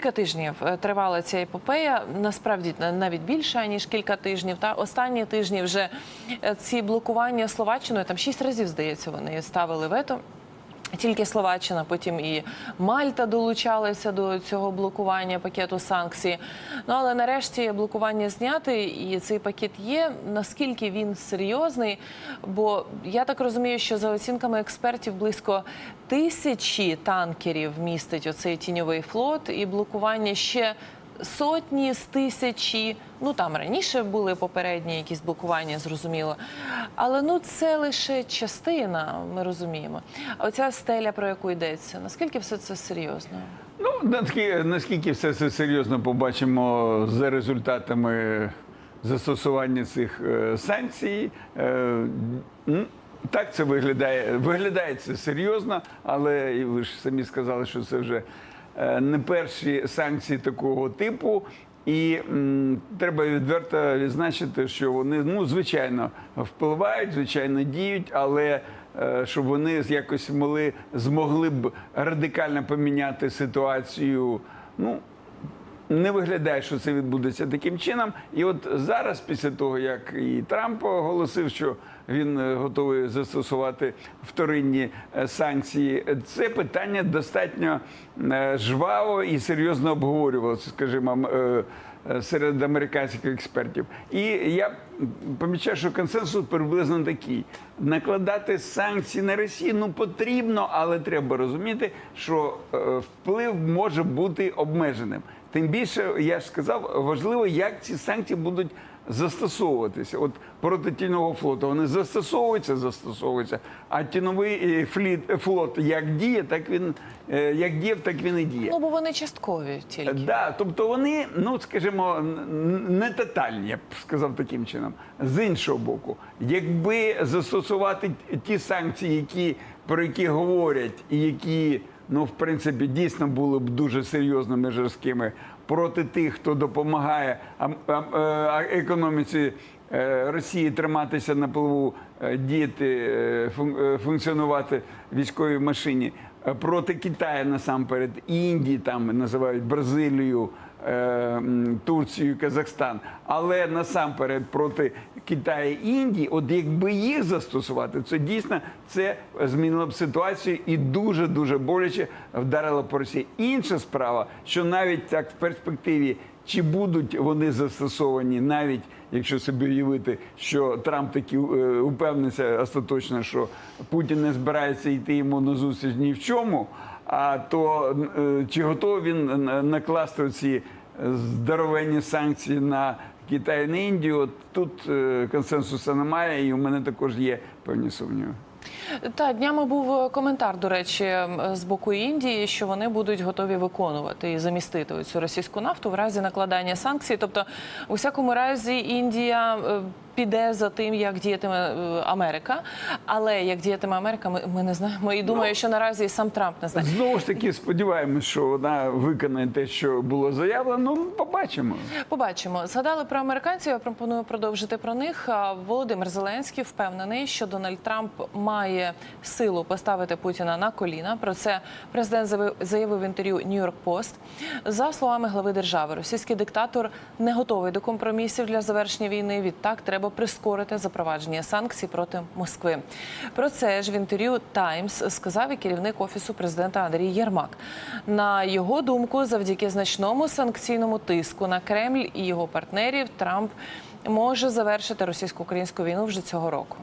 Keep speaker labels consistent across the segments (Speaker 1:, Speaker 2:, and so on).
Speaker 1: Кілька тижнів е, тривала ця епопея. Насправді навіть більше ніж кілька тижнів. Та останні тижні вже е, ці блокування словаччиною там шість разів здається. Вони ставили вето. Тільки Словаччина, потім і Мальта долучалися до цього блокування пакету санкцій. Ну але нарешті блокування зняти, і цей пакет є. Наскільки він серйозний? Бо я так розумію, що за оцінками експертів близько тисячі танкерів містить оцей тіньовий флот, і блокування ще сотні з тисячі. Ну там раніше були попередні якісь блокування, зрозуміло. Але ну це лише частина, ми розуміємо. А оця стеля, про яку йдеться, наскільки все це серйозно?
Speaker 2: Ну, наскільки, наскільки все це серйозно побачимо за результатами застосування цих е, санкцій. Е, так це виглядає. Виглядає це серйозно, але ви ж самі сказали, що це вже не перші санкції такого типу. І м, треба відверто відзначити, що вони ну звичайно впливають, звичайно діють, але е, щоб вони якось могли змогли б радикально поміняти ситуацію. Ну не виглядає, що це відбудеться таким чином. І от зараз, після того як і Трамп оголосив, що він е, готовий застосувати вторинні е, санкції, це питання достатньо е, жваво і серйозно обговорювалося, скажімо. Е, Серед американських експертів, і я помічаю, що консенсус приблизно такий: накладати санкції на Росію ну потрібно, але треба розуміти, що е, вплив може бути обмеженим. Тим більше, я ж сказав, важливо, як ці санкції будуть застосовуватися. От проти тіньового флоту вони застосовуються, застосовуються. А тіновий е, фліт, флот як діє, так він е, як діяв, так він і діє.
Speaker 1: Ну бо вони часткові тільки.
Speaker 2: Да, тобто вони, ну скажімо, не тотальні, я б сказав таким чином. З іншого боку, якби застосувати ті санкції, які про які говорять, і які ну в принципі дійсно були б дуже серйозними жорсткими проти тих, хто допомагає е, економіці. е, Росії триматися на плаву, е, діяти, функціонувати військовій машині проти Китаю насамперед, Індії, там називають Бразилію, е, Турцію, Казахстан, але насамперед проти Китаю і Індії, от якби їх застосувати, це дійсно це змінило б ситуацію і дуже дуже боляче вдарило по Росії. Інша справа, що навіть так в перспективі. Чи будуть вони застосовані, навіть якщо собі уявити, що Трамп таки е, упевниться остаточно, що Путін не збирається йти йому на зустріч ні в чому, а то е, чи готовий він накласти ці здоровенні санкції на Китай і на Індію? От Тут е, консенсусу немає, і у мене також є певні сумніви.
Speaker 1: Та днями був е, коментар, до речі, з боку Індії, що вони будуть готові виконувати і замістити цю російську нафту в разі накладання санкцій. Тобто, у всякому разі, Індія е, піде за тим, як діятиме е, Америка. Але як діятиме Америка, ми, ми не знаємо. І думаю, що наразі сам Трамп не знає.
Speaker 2: Знову ж таки, сподіваємось, що вона виконає те, що було заявлено. Ну, побачимо.
Speaker 1: Побачимо. Згадали про американців. Я пропоную продовжити про них. Володимир Зеленський впевнений, що Дональд Трамп має силу поставити Путіна на коліна. Про це президент заявив в інтерв'ю Нью-Йорк Пост. За словами глави держави, російський диктатор не готовий до компромісів для завершення війни. Відтак треба прискорити запровадження санкцій проти Москви. Про це ж в інтерв'ю Таймс сказав і керівник офісу президента Андрій Єрмак. На його думку, завдяки значному санкційному тиску на Кремль і його партнерів, Трамп може завершити російсько-українську війну вже цього року.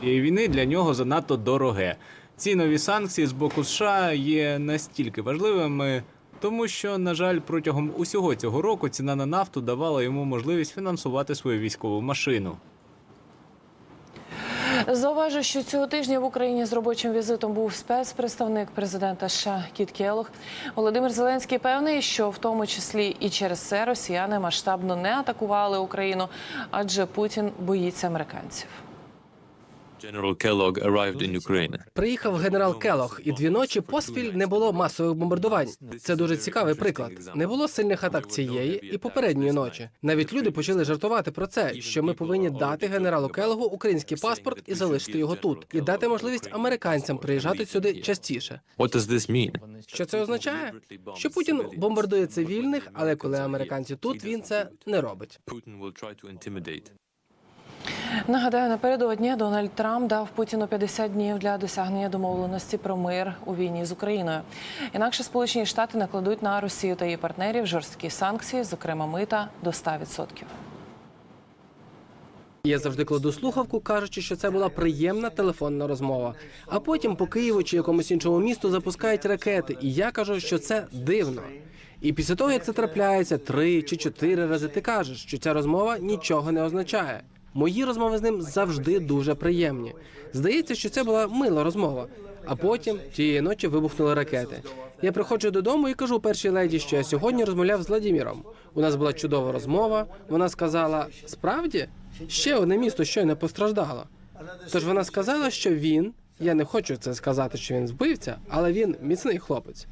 Speaker 3: цієї війни для нього занадто дороге. Ці нові санкції з боку США є настільки важливими, тому що, на жаль, протягом усього цього року ціна на нафту давала йому можливість фінансувати свою військову машину.
Speaker 1: Зауважу, що цього тижня в Україні з робочим візитом був спецпредставник президента США Кіт Келох. Володимир Зеленський певний, що в тому числі і через це росіяни масштабно не атакували Україну, адже Путін боїться американців.
Speaker 4: Приїхав генерал Келох, і дві ночі поспіль не було масових бомбардувань. Це дуже цікавий приклад. Не було сильних атак цієї і попередньої ночі. Навіть люди почали жартувати про це, що ми повинні дати генералу Келогу український паспорт і залишити його тут, і дати можливість американцям приїжджати сюди частіше.
Speaker 5: What does this mean?
Speaker 4: Що це означає? Що Путін бомбардує цивільних, але коли американці тут, він це не робить.
Speaker 1: Нагадаю, напередодні Дональд Трамп дав Путіну 50 днів для досягнення домовленості про мир у війні з Україною. Інакше Сполучені Штати накладуть на Росію та її партнерів жорсткі санкції, зокрема мита до 100%.
Speaker 4: Я завжди кладу слухавку, кажучи, що це була приємна телефонна розмова. А потім по Києву чи якомусь іншому місту запускають ракети, і я кажу, що це дивно. І після того, як це трапляється три чи чотири рази, ти кажеш, що ця розмова нічого не означає. Мої розмови з ним завжди дуже приємні. Здається, що це була мила розмова. А потім тієї ночі вибухнули ракети. Я приходжу додому і кажу першій леді, що я сьогодні розмовляв з Владіміром. У нас була чудова розмова. Вона сказала: справді, ще одне місто щойно постраждало. Тож вона сказала, що він, я не хочу це сказати, що він збивця, але він міцний хлопець.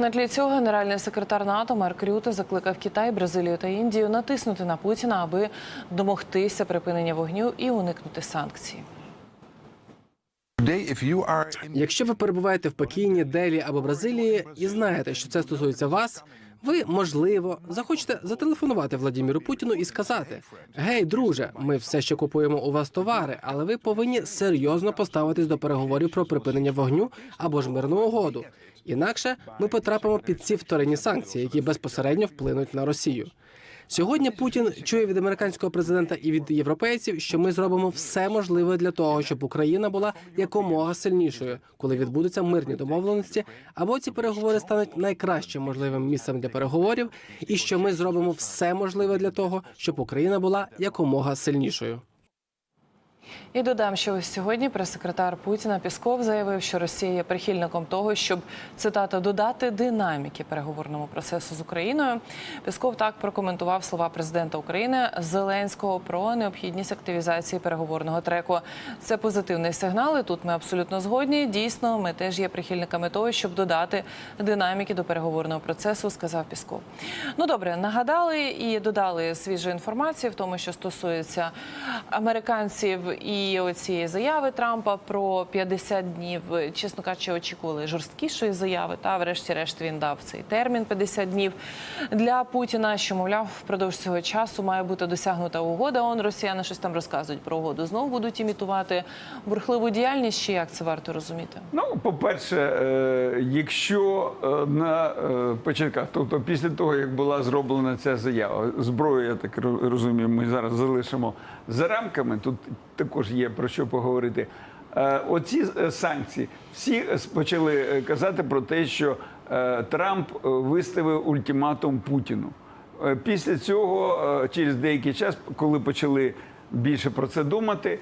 Speaker 1: На тлі цього генеральний секретар НАТО Марк Рюте закликав Китай, Бразилію та Індію натиснути на Путіна, аби домогтися припинення вогню і уникнути санкцій.
Speaker 4: Якщо ви перебуваєте в Пекіні, Делі або Бразилії і знаєте, що це стосується вас, ви можливо захочете зателефонувати Владіміру Путіну і сказати: Гей, друже, ми все ще купуємо у вас товари, але ви повинні серйозно поставитись до переговорів про припинення вогню або ж мирну угоду. Інакше ми потрапимо під ці вторинні санкції, які безпосередньо вплинуть на Росію. Сьогодні Путін чує від американського президента і від європейців, що ми зробимо все можливе для того, щоб Україна була якомога сильнішою, коли відбудуться мирні домовленості, або ці переговори стануть найкращим можливим місцем для переговорів, і що ми зробимо все можливе для того, щоб Україна була якомога сильнішою.
Speaker 1: І додам, що ось сьогодні прес-секретар Путіна Пісков заявив, що Росія є прихильником того, щоб цитата додати динаміки переговорному процесу з Україною. Пісков так прокоментував слова президента України Зеленського про необхідність активізації переговорного треку. Це позитивний сигнал. і Тут ми абсолютно згодні. Дійсно, ми теж є прихильниками того, щоб додати динаміки до переговорного процесу, сказав Пісков. Ну добре, нагадали і додали свіжу інформацію в тому, що стосується американців і оцієї заяви Трампа про 50 днів. Чесно кажучи, очікували жорсткішої заяви. Та врешті-решт він дав цей термін 50 днів для Путіна. Що мовляв, впродовж цього часу має бути досягнута угода. Он росіяни щось там розказують про угоду. Знову будуть імітувати бурхливу діяльність. Чи як це варто розуміти?
Speaker 2: Ну, по-перше, е, якщо е, на е, початках, тобто після того, як була зроблена ця заява, зброю, я так розумію, ми зараз залишимо за рамками. Тут також є про що поговорити. Е, Оці е, санкції всі е, почали казати про те, що Трамп виставив ультиматум Путіну. Після цього, через деякий час, коли почали більше про це думати,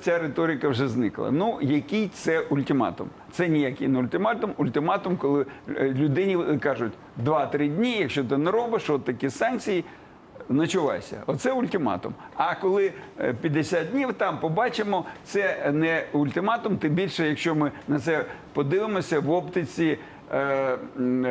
Speaker 2: ця риторика вже зникла. Ну, який це ультиматум? Це ніякий не ультиматум. Ультиматум, коли людині кажуть 2-3 дні, якщо ти не робиш, от такі санкції. Ночувайся, оце ультиматум. А коли е, 50 днів там побачимо, це не ультиматум. Тим більше, якщо ми на це подивимося в оптиці е,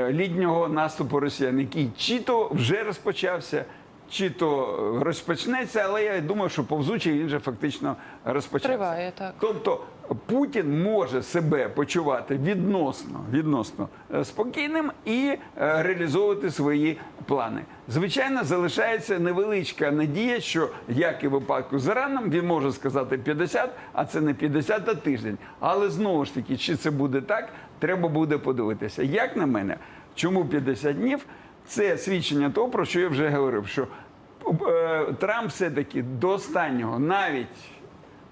Speaker 2: літнього наступу росіян, який чи то вже розпочався, чи то розпочнеться, але я думаю, що повзучий він вже фактично розпочався.
Speaker 1: Триває так.
Speaker 2: Тобто Путін може себе почувати відносно, відносно е, спокійним і е, реалізовувати свої плани. Звичайно, залишається невеличка надія, що як і випадку з Іраном, він може сказати 50, а це не 50, а тиждень. Але знову ж таки, чи це буде так, треба буде подивитися. Як на мене, чому 50 днів? Це свідчення того, про що я вже говорив, що е, Трамп все-таки до останнього, навіть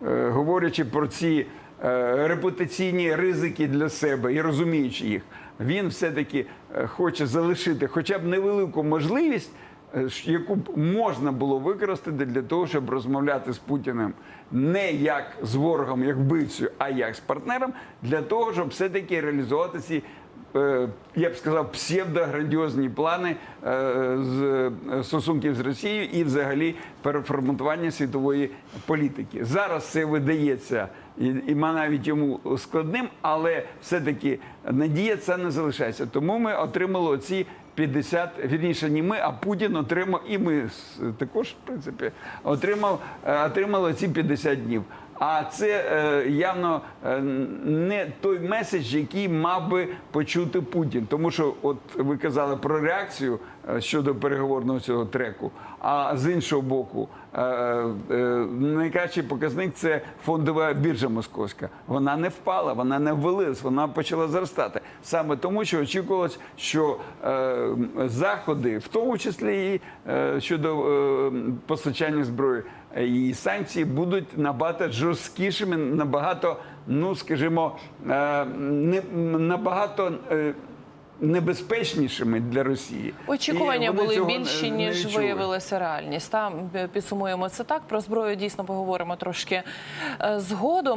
Speaker 2: е, говорячи про ці е, репутаційні ризики для себе і розуміючи їх, він все-таки е, хоче залишити хоча б невелику можливість, е, яку б можна було використати для того, щоб розмовляти з Путіним не як з ворогом, як вбивцею, а як з партнером, для того, щоб все-таки реалізувати ці я б сказав, псевдограндіозні плани е, з е, стосунків з Росією і взагалі переформатування світової політики. Зараз це видається і, навіть йому складним, але все-таки надія це не залишається. Тому ми отримали оці 50, вірніше, не ми, а Путін отримав, і ми також, в принципі, отримав, е, отримали ці 50 днів. А це е, явно е, не той меседж, який мав би почути Путін. Тому що, от ви казали про реакцію е, щодо переговорного цього треку. А з іншого боку, найкращий показник це фондова біржа московська. Вона не впала, вона не ввалилась, вона почала зростати. Саме тому, що очікувалось, що е, заходи, в тому числі і е, щодо е, постачання зброї. е, І санкції будуть набагато жорсткішими, набагато, ну скажімо, е, не набагато е, небезпечнішими для Росії.
Speaker 1: Очікування були більші ніж виявилася реальність. Там підсумуємо це так. Про зброю дійсно поговоримо трошки е, згодом.